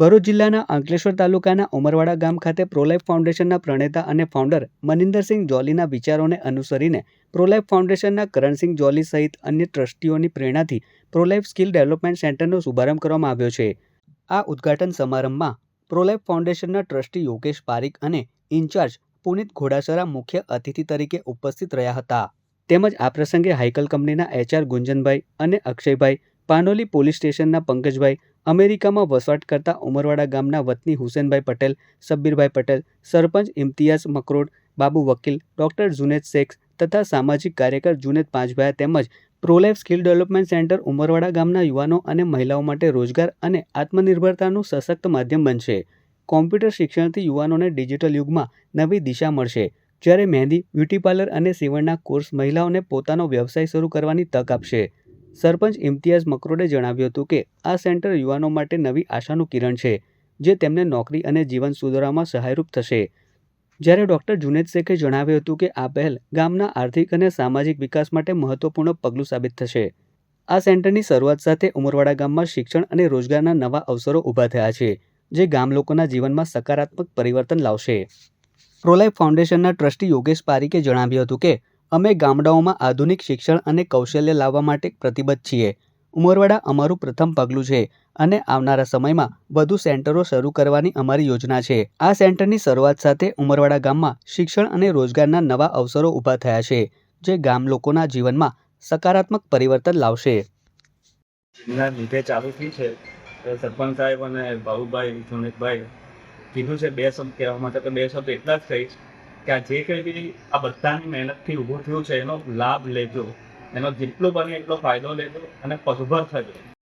ભરૂચ જિલ્લાના અંકલેશ્વર તાલુકાના ઉમરવાડા ગામ ખાતે પ્રોલાઇફ ફાઉન્ડેશનના પ્રણેતા અને ફાઉન્ડર મનિન્દરસિંહ જોલીના વિચારોને અનુસરીને પ્રોલાઇફ ફાઉન્ડેશનના કરણસિંહ જોલી સહિત અન્ય ટ્રસ્ટીઓની પ્રેરણાથી પ્રોલાઇફ સ્કિલ ડેવલપમેન્ટ સેન્ટરનો શુભારંભ કરવામાં આવ્યો છે. આ ઉદ્ઘાટન સમારંભમાં પ્રોલાઇફ ફાઉન્ડેશનના ટ્રસ્ટી યોગેશ પારીક અને ઇન્ચાર્જ પુનિત ઘોડાસરા મુખ્ય અતિથિ તરીકે ઉપસ્થિત રહ્યા હતા. તેમજ આ પ્રસંગે હાઇકલ કંપનીના એચઆર ગુંજનભાઈ અને અક્ષયભાઈ, પાનોલી પોલીસ સ્ટેશનના પંકજભાઈ અમેરિકામાં વસવાટ કરતા ઉમરવાડા ગામના વતની હુસેનભાઈ પટેલ, સબ્બીરભાઈ પટેલ, સરપંચ ઇમ્તિયાઝ મકરોડ, બાબુ વકીલ, ડૉક્ટર જુનેદ શેખ તથા સામાજિક કાર્યકર જુનેદ પાંચભાઈ તેમજ Prolife skill development centre Umarwada ગામના યુવાનો અને મહિલાઓ માટે રોજગાર અને આત્મનિર્ભરતાનું સશક્ત માધ્યમ બનશે. કોમ્પ્યુટર શિક્ષણથી યુવાનોને ડિજિટલ યુગમાં નવી દિશા મળશે. જ્યારે મહેંદી, બ્યુટી પાર્લર અને સીવણના કોર્સ મહિલાઓને પોતાનો વ્યવસાય શરૂ કરવાની તક આપશે. સરપંચ ઇમ્તિયાઝ મકરોડે જણાવ્યું હતું કે, આ સેન્ટર યુવાનો માટે નવી આશાનું કિરણ છે, જે તેમને નોકરી અને જીવન સુધારવામાં સહાયરૂપ થશે. જ્યારે ડૉક્ટર જુનેદ શેખે જણાવ્યું હતું કે, આ પહેલ ગામના આર્થિક અને સામાજિક વિકાસ માટે મહત્વપૂર્ણ પગલું સાબિત થશે. આ સેન્ટરની શરૂઆત સાથે ઉમરવાડા ગામમાં શિક્ષણ અને રોજગારના નવા અવસરો ઊભા થયા છે, જે ગામ લોકોના જીવનમાં સકારાત્મક પરિવર્તન લાવશે. પ્રોલાઇફ ફાઉન્ડેશનના ટ્રસ્ટી યોગેશ પારીકે જણાવ્યું હતું કે અમે ગામડાઓમાં આધુનિક શિક્ષણ અને કૌશલ્ય લાવવા માટે પ્રતિબદ્ધ છીએ. ઉમરવાડા અમારું પ્રથમ પગલું છે અને આવનારા સમયમાં વધુ સેન્ટરો શરૂ કરવાની અમારી યોજના છે. આ સેન્ટરની શરૂઆત સાથે ઉમરવાડા ગામમાં શિક્ષણ અને રોજગારના નવા અવસરો ઊભા થયા છે, જે ગામ લોકોના જીવનમાં સકારાત્મક પરિવર્તન લાવશે. લીધે ચાલુ થઈ છે. સરપંચ સાહેબ અને બાબુભાઈ, સુનિતભાઈ કીધું છે, બે શબ્દ કહેવા માટે તો બે શબ્દ એટલા જ કહીશ. કે આ જે કંઈ બી આ બધાની મહેનતથી ઊભું થયું છે, એનો લાભ લેજો. એનો જેટલો બને એટલો ફાયદો લેજો અને પગભર થજો.